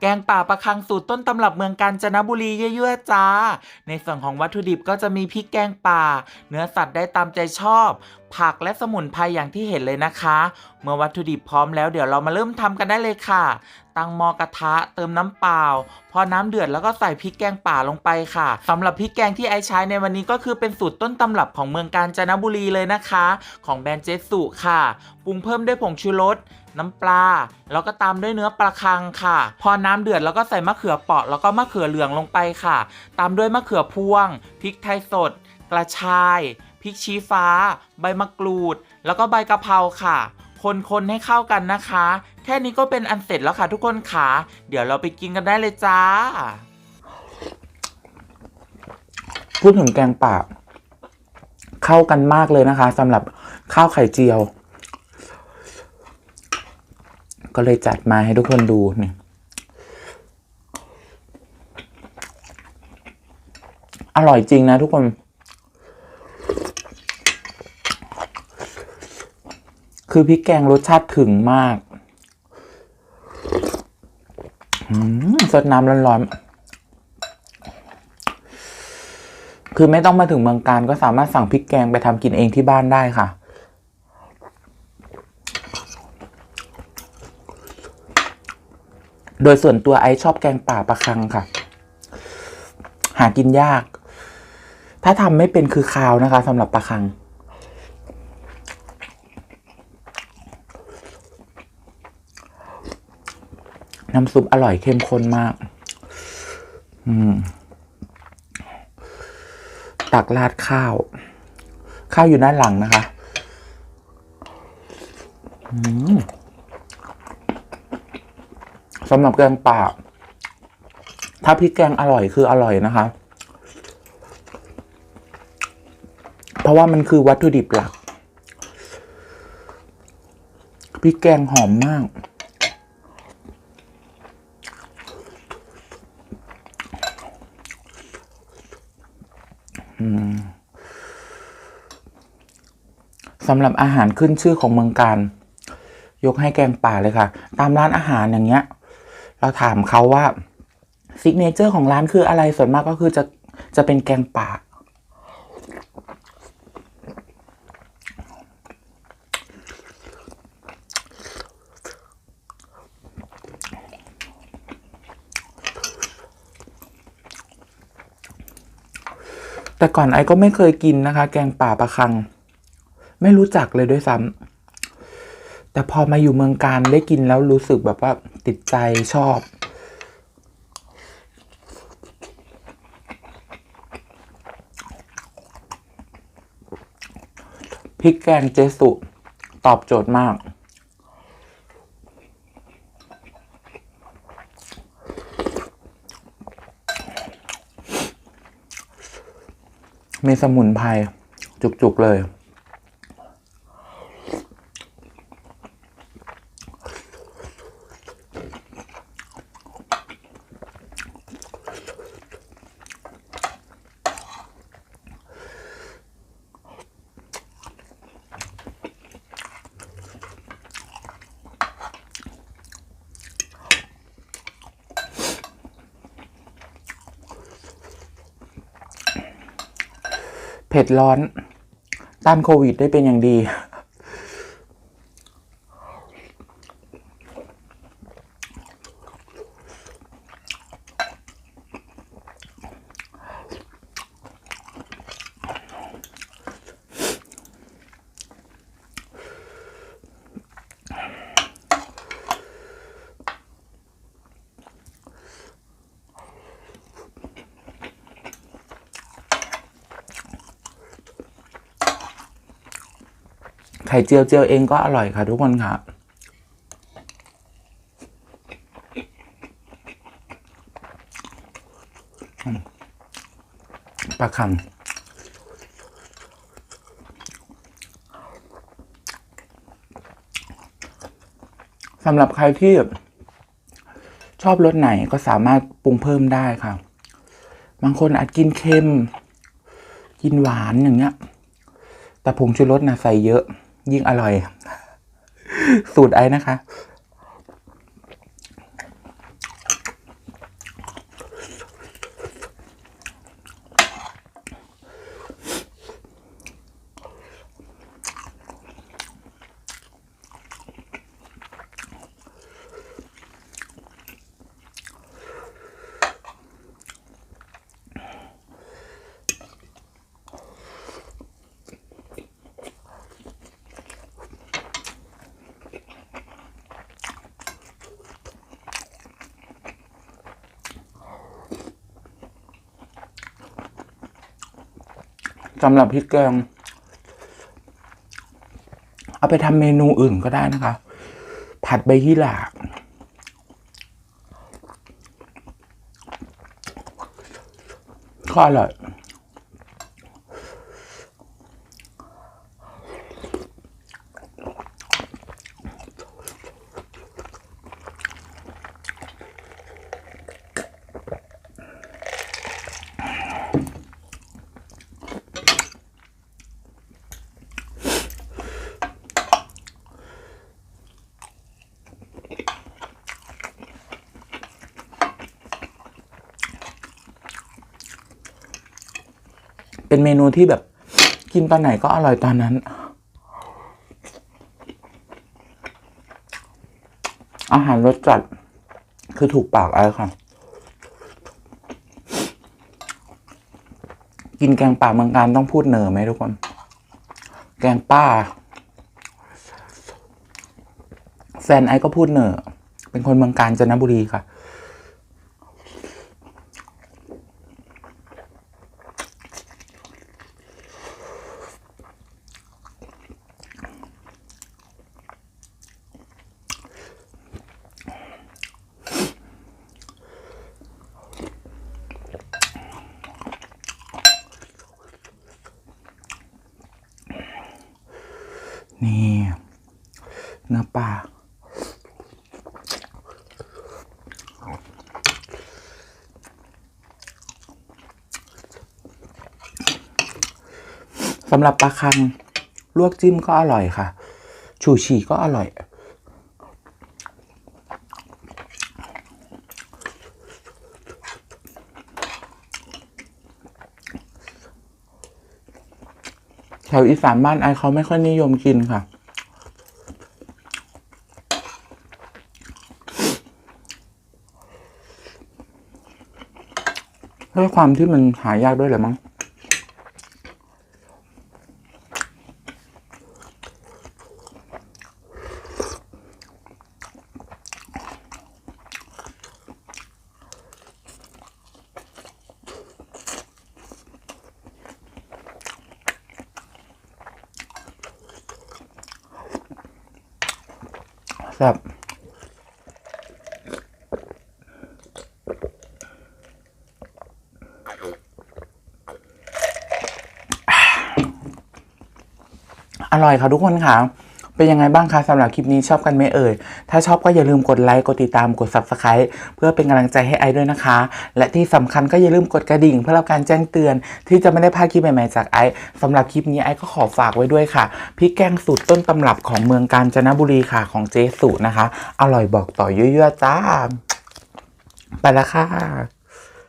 แกงป่าประคังสูตรต้นตำรับเมืองกาญจนบุรีเยอะๆจ้า ในส่วนของวัตถุดิบก็จะมีพริกแกงป่า เนื้อสัตว์ได้ตามใจชอบ ผักและสมุนไพรอย่างที่เห็นเลยนะคะ เมื่อวัตถุดิบพร้อมแล้วเดี๋ยวเรามาเริ่มทำกันได้เลยค่ะ ตั้งหม้อกระทะเติมน้ำเปล่า พอน้ำเดือดแล้วก็ใส่พริกแกงป่าลงไปค่ะสำหรับพริกแกงที่ไอใช้ในวันนี้ก็คือเป็นสูตรต้นตำรับของเมืองกาญจนบุรีเลยนะคะ ของแบรนด์เจสุค่ะปรุงเพิ่มด้วยผงชูรสน้ำปลา แล้วก็ตามด้วยเนื้อปลาคังค่ะ พอน้ำเดือดแล้วก็ใส่มะเขือเปราะแล้วก็มะเขือเหลืองลงไปค่ะ ตามด้วยมะเขือพวงพริกไทยสด กระชาย พริกชี้ฟ้า ใบมะกรูด แล้วก็ใบกะเพราค่ะ คนๆให้เข้ากันนะคะ แค่นี้ก็เป็นอันเสร็จแล้วค่ะทุกคนค่ะ เดี๋ยวเราไปกินกันได้เลยจ้า พูดถึงแกงป่าเข้ากันมากเลยนะคะสำหรับข้าวไข่เจียว ก็เลยจัดมาให้ทุกคนดูเนี่ยอร่อยจริงนะทุกคน คือพริกแกงรสชาติถึงมากสดน้ำร้อนๆ คือไม่ต้องมาถึงเมืองการก็สามารถสั่งพริกแกงไปทำกินเองที่บ้านได้ค่ะ โดยส่วนตัวไอซ์ชอบแกงป่าปลาคังค่ะ หากินยาก ถ้าทำไม่เป็นคือคาวนะคะสำหรับปลาคัง น้ำซุปอร่อยเข้มข้นมาก อืม ตักราดข้าว ข้าวอยู่ด้านหลังนะคะ สำหรับแกงป่า ถ้าพริกแกงอร่อยคืออร่อยนะคะ เพราะว่ามันคือวัตถุดิบหลัก พริกแกงหอมมาก สำหรับอาหารขึ้นชื่อของเมืองการ ยกให้แกงป่าเลยค่ะ ตามร้านอาหารอย่างเงี้ย เราถามเขาว่าซิกเนเจอร์ของร้านคืออะไรส่วนมากก็คือจะจะเป็นแกงป่า แต่ก่อนไอ้ก็ไม่เคยกินนะคะ แกงป่าปลาคัง ไม่รู้จักเลยด้วยซ้ำแต่พอมาอยู่เมืองการได้กินแล้วรู้สึกแบบว่าติดใจชอบ พริกแกงเจสุ ตอบโจทย์มากมีสมุนไพรจุกๆเลย เผ็ดร้อนต้านโควิดได้เป็นอย่างดี ไข่เจียวเจียวเองก็อร่อยค่ะทุกคนค่ะ ปลาคังสำหรับใครที่ชอบรสไหนก็สามารถปรุงเพิ่มได้ค่ะ บางคนอาจกินเค็ม กินหวานอย่างเงี้ย แต่ผงชูรสนะใส่เยอะ ยิ่งอร่อย สูตรไอ้นะคะ สำหรับพริกแกง เอาไปทำเมนูอื่นก็ได้นะคะ ผัดใบยี่หร่าก็อร่อย เป็นเมนูที่แบบ กินตอนไหนก็อร่อยตอนนั้น อาหารรสจัด คือถูกปากไอ้ค่ะ กินแกงป่าเมืองการต้องพูดเหนอไหมทุกคน แกงป้าแฟนไอ้ก็พูดเหนอเป็นคนเมืองการจันทบุรีค่ะ นี่เนื้อปลาสำหรับปลาคัง ลวกจิ้มก็อร่อยค่ะ ชูชีก็อร่อย แถวอีสานบ้านไอเขาไม่ค่อยนิยมกินค่ะ ด้วยความที่มันหายากด้วยแหละมั้ง ซ่บอร่อยค่ะทุกคนค่ะ เป็นยังไงบ้างคะสำหรับคลิปนี้ชอบกันไหมเอ่ย ถ้าชอบก็อย่าลืมกดไลค์ กดติดตาม กด Subscribe เพื่อเป็นกำลังใจให้ไอด้วยนะคะ และที่สำคัญก็อย่าลืมกดกระดิ่ง เพื่อรับการแจ้งเตือน ที่จะไม่ได้พลาดคลิปใหม่ๆจากไอสำหรับคลิปนี้ไอก็ขอฝากไว้ด้วยค่ะพริกแกงสูตรต้นตำรับของเมืองกาญจนบุรีค่ะของเจสุนะคะ อร่อยบอกต่อเยอะๆจ้า ไปล้วค่ะ